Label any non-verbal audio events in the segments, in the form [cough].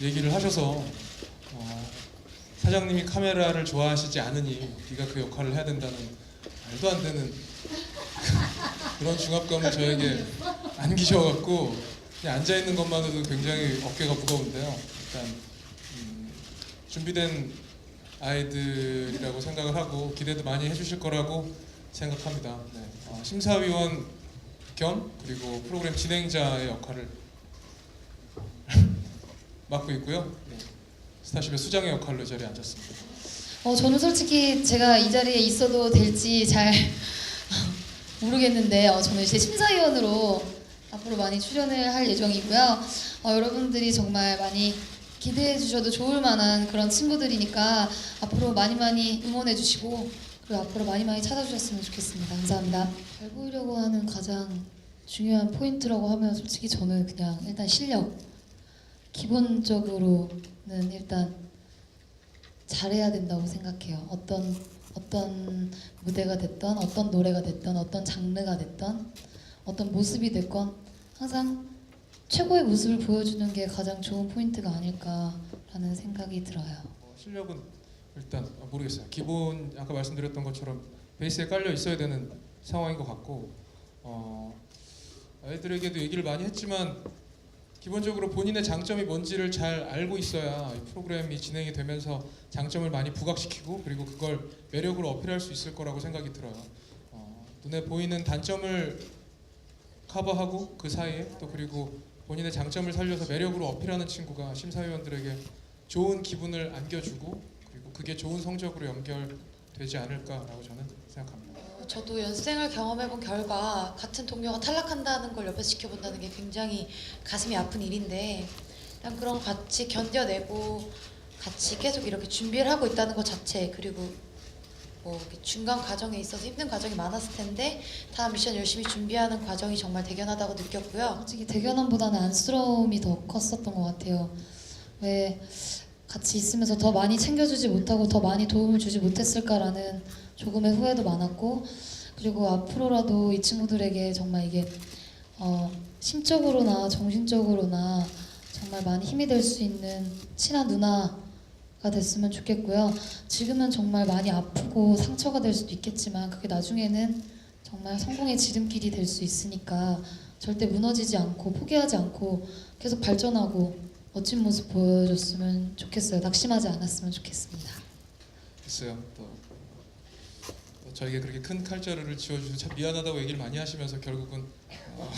얘기를 하셔서 어, 사장님이 카메라를 좋아하시지 않으니 네가 그 역할을 해야 된다는 말도 안 되는 [laughs] 그런 중압감을 저에게 안기셔갖고 앉아 있는 것만으로도 굉장히 어깨가 무거운데요. 일단 음, 준비된 아이들이라고 생각을 하고 기대도 많이 해주실 거라고 생각합니다. 네. 어, 심사위원 겸 그리고 프로그램 진행자의 역할을 맡고 있고요. 네. 스타쉽의 수장의 역할로 이 자리에 앉았습니다. 어, 저는 솔직히 제가 이 자리에 있어도 될지 잘 [laughs] 모르겠는데 어, 저는 이제 심사위원으로 앞으로 많이 출연을 할 예정이고요. 어, 여러분들이 정말 많이 기대해 주셔도 좋을 만한 그런 친구들이니까 앞으로 많이 많이 응원해 주시고 그리고 앞으로 많이 많이 찾아주셨으면 좋겠습니다. 감사합니다. 잘 보이려고 하는 가장 중요한 포인트라고 하면 솔직히 저는 그냥 일단 실력 기본적으로는 일단 잘해야 된다고 생각해요. 어떤 어떤 무대가 됐던 어떤 노래가 됐던 어떤 장르가 됐던 어떤 모습이 됐건 항상 최고의 모습을 보여주는 게 가장 좋은 포인트가 아닐까라는 생각이 들어요. 어, 실력은 일단 어, 모르겠어요. 기본 아까 말씀드렸던 것처럼 베이스에 깔려 있어야 되는 상황인 것 같고 어, 아이들에게도 얘기를 많이 했지만 기본적으로 본인의 장점이 뭔지를 잘 알고 있어야 이 프로그램이 진행이 되면서 장점을 많이 부각시키고 그리고 그걸 매력으로 어필할 수 있을 거라고 생각이 들어요. 어, 눈에 보이는 단점을 커버하고 그 사이에 또 그리고 본인의 장점을 살려서 매력으로 어필하는 친구가 심사위원들에게 좋은 기분을 안겨주고 그리고 그게 좋은 성적으로 연결되지 않을까라고 저는 생각합니다. 어, 저도 연습생을 경험해본 결과 같은 동료가 탈락한다는 걸 옆에서 지켜본다는 게 굉장히 가슴이 아픈 일인데 일단 그런 거 같이 견뎌내고 같이 계속 이렇게 준비를 하고 있다는 것 자체 그리고 뭐 중간 과정에 있어서 힘든 과정이 많았을 텐데 다음 미션 열심히 준비하는 과정이 정말 대견하다고 느꼈고요. 솔직히 대견함보다는 안쓰러움이 더 컸었던 것 같아요. 왜 같이 있으면서 더 많이 챙겨주지 못하고 더 많이 도움을 주지 못했을까라는 조금의 후회도 많았고 그리고 앞으로라도 이 친구들에게 정말 이게 어, 심적으로나 정신적으로나 정말 많이 힘이 될 수 있는 친한 누나가 됐으면 좋겠고요. 지금은 정말 많이 아프고 상처가 될 수도 있겠지만 그게 나중에는 정말 성공의 지름길이 될 수 있으니까 절대 무너지지 않고 포기하지 않고 계속 발전하고 멋진 모습 보여줬으면 좋겠어요. 낙심하지 않았으면 좋겠습니다. 글쎄요. 또, 또 저에게 그렇게 큰 칼자루를 지워주셔서 참 미안하다고 얘기를 많이 하시면서 결국은 어,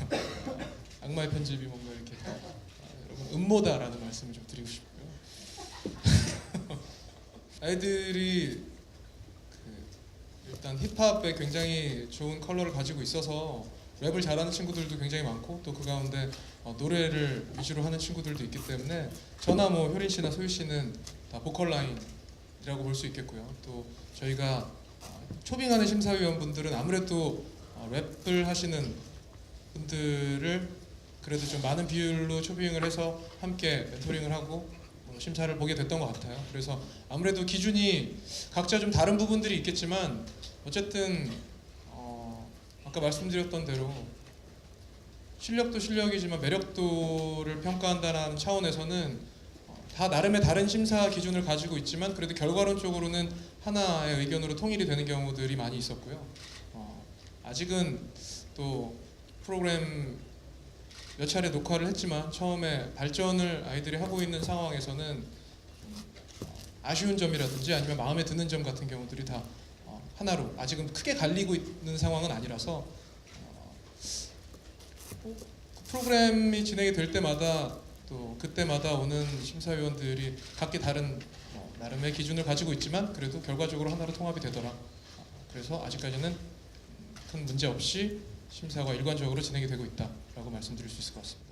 [laughs] 악마의 편집이 뭔가 이렇게 어, 여러분 음모다라는 말씀을 좀 드리고 싶고요. [laughs] 아이들이 그 일단 힙합에 굉장히 좋은 컬러를 가지고 있어서 랩을 잘하는 친구들도 굉장히 많고 또 그 가운데 어, 노래를 위주로 하는 친구들도 있기 때문에 저나 뭐 효린 씨나 소유 씨는 다 보컬 라인이라고 볼 수 있겠고요. 또 저희가 어, 초빙하는 심사위원분들은 아무래도 어, 랩을 하시는 분들을 그래도 좀 많은 비율로 초빙을 해서 함께 멘토링을 하고 어, 심사를 보게 됐던 것 같아요. 그래서 아무래도 기준이 각자 좀 다른 부분들이 있겠지만 어쨌든 어, 아까 말씀드렸던 대로 실력도 실력이지만 매력도를 평가한다는 차원에서는 어, 다 나름의 다른 심사 기준을 가지고 있지만 그래도 결과론적으로는 하나의 의견으로 통일이 되는 경우들이 많이 있었고요. 어, 아직은 또 프로그램 몇 차례 녹화를 했지만 처음에 발전을 아이들이 하고 있는 상황에서는 음, 아쉬운 점이라든지 아니면 마음에 드는 점 같은 경우들이 다 어, 하나로 아직은 크게 갈리고 있는 상황은 아니라서 어, 프로그램이 진행이 될 때마다 또 그때마다 오는 심사위원들이 각기 다른 어, 나름의 기준을 가지고 있지만 그래도 결과적으로 하나로 통합이 되더라 어, 그래서 아직까지는 큰 문제 없이 심사가 일관적으로 진행이 되고 있다라고 말씀드릴 수 있을 것 같습니다.